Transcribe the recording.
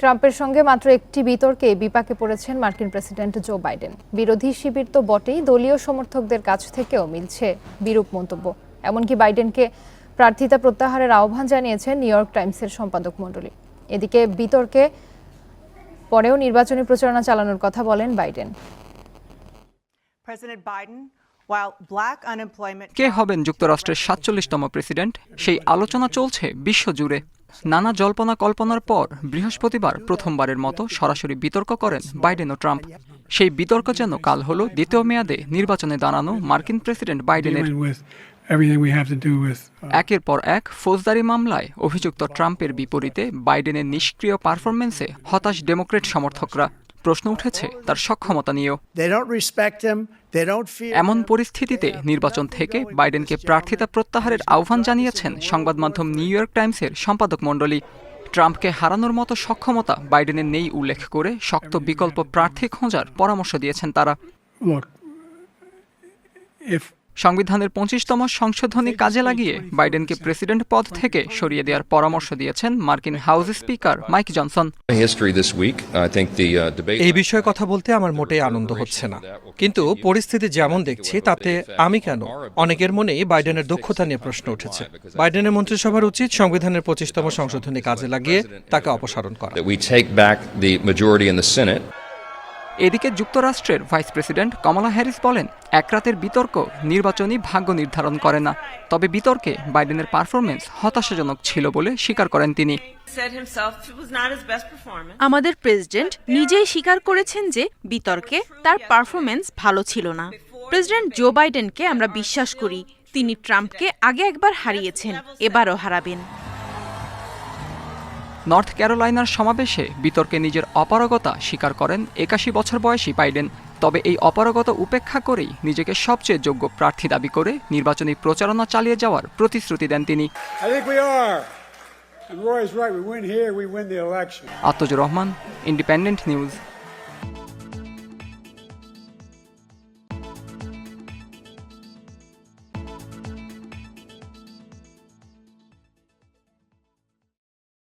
ট্রাম্পের সঙ্গে মাত্র একটি বিতর্কে বিপাকে পড়েছেন মার্কিন প্রেসিডেন্ট জো বাইডেন। বিরোধী শিবির তো বটেই দলীয় সমর্থকদের কাছ থেকেও মিলছে বিরূপ মন্তব্য। এমনকি বাইডেনকে প্রার্থিতা প্রত্যাহারের আহ্বান জানিয়েছেন নিউ ইয়র্ক টাইমসের সম্পাদক মণ্ডলী। এদিকে বিতর্কে পরেও নির্বাচনী প্রচারণা চালানোর কথা বলেন বাইডেন। President Biden, কে হবেন যুক্তরাষ্ট্রের সাতচল্লিশতম প্রেসিডেন্ট সেই আলোচনা চলছে বিশ্বজুড়ে। নানা জল্পনা কল্পনার পর বৃহস্পতিবার প্রথমবারের মতো সরাসরি বিতর্ক করেন বাইডেন ও ট্রাম্প। সেই বিতর্ক যেন কাল হল দ্বিতীয় মেয়াদে নির্বাচনে দাঁড়ানো মার্কিন প্রেসিডেন্ট বাইডেনের। একের পর এক ফৌজদারি মামলায় অভিযুক্ত ট্রাম্পের বিপরীতে বাইডেনের নিষ্ক্রিয় পারফরমেন্সে হতাশ ডেমোক্রেট সমর্থকরা। প্রশ্ন উঠেছে তার সক্ষমতা নিয়েও. এমন পরিস্থিতিতে নির্বাচন থেকে বাইডেনকে প্রার্থিতা প্রত্যাহারের আহ্বান জানিয়েছেন সংবাদ মাধ্যম নিউ ইয়র্ক টাইমসের সম্পাদক মণ্ডলী। ট্রাম্পকে হারানোর মতো সক্ষমতা বাইডেনের নেই উল্লেখ করে শক্ত বিকল্প প্রার্থী খোঁজার পরামর্শ দিয়েছেন তারা। সংবিধানের পঁচিশতম সংশোধনী কাজে লাগিয়ে বাইডেনকে প্রেসিডেন্ট পদ থেকে সরিয়ে দেওয়ার পরামর্শ দিয়েছেন মার্কিন house speaker Mike Johnson. Uh. এই বিষয়ে কথা বলতে আমার মোটেই আনন্দ হচ্ছে না। কিন্তু পরিস্থিতি যেমন দেখছি তাতে আমি কেন? অনেকের মনেই বাইডেনের দক্ষতা নিয়ে প্রশ্ন উঠেছে। বাইডেনের মন্ত্রিসভার উচিত সংবিধানের পঁচিশতম সংশোধনী কাজে লাগিয়ে তাকে অপসারণ করা। এদিকে যুক্তরাষ্ট্রের ভাইস প্রেসিডেন্ট কমলা হ্যারিস বলেন, এক রাতের বিতর্ক নির্বাচনী ভাগ্য নির্ধারণ করে না। তবে বিতর্কে বাইডেনের পারফরমেন্স হতাশাজনক ছিল বলে স্বীকার করেন তিনি. আমাদের প্রেসিডেন্ট নিজেই স্বীকার করেছেন যে বিতর্কে তার পারফরমেন্স ভালো ছিল না। প্রেসিডেন্ট জো বাইডেনকে আমরা বিশ্বাস করি, তিনি ট্রাম্পকে আগে একবার হারিয়েছেন, এবারও হারাবেন। নর্থ ক্যারোলাইনার সমাবেশে বিতর্কে নিজের অপারগতা স্বীকার করেন একাশি বছর বয়সী বাইডেন। তবে এই অপারগতা উপেক্ষা করেই নিজেকে সবচেয়ে যোগ্য প্রার্থী দাবি করে নির্বাচনী প্রচারণা চালিয়ে যাওয়ার প্রতিশ্রুতি দেন তিনি. আত্মজুর রহমান ইন্ডিপেন্ডেন্ট নিউজ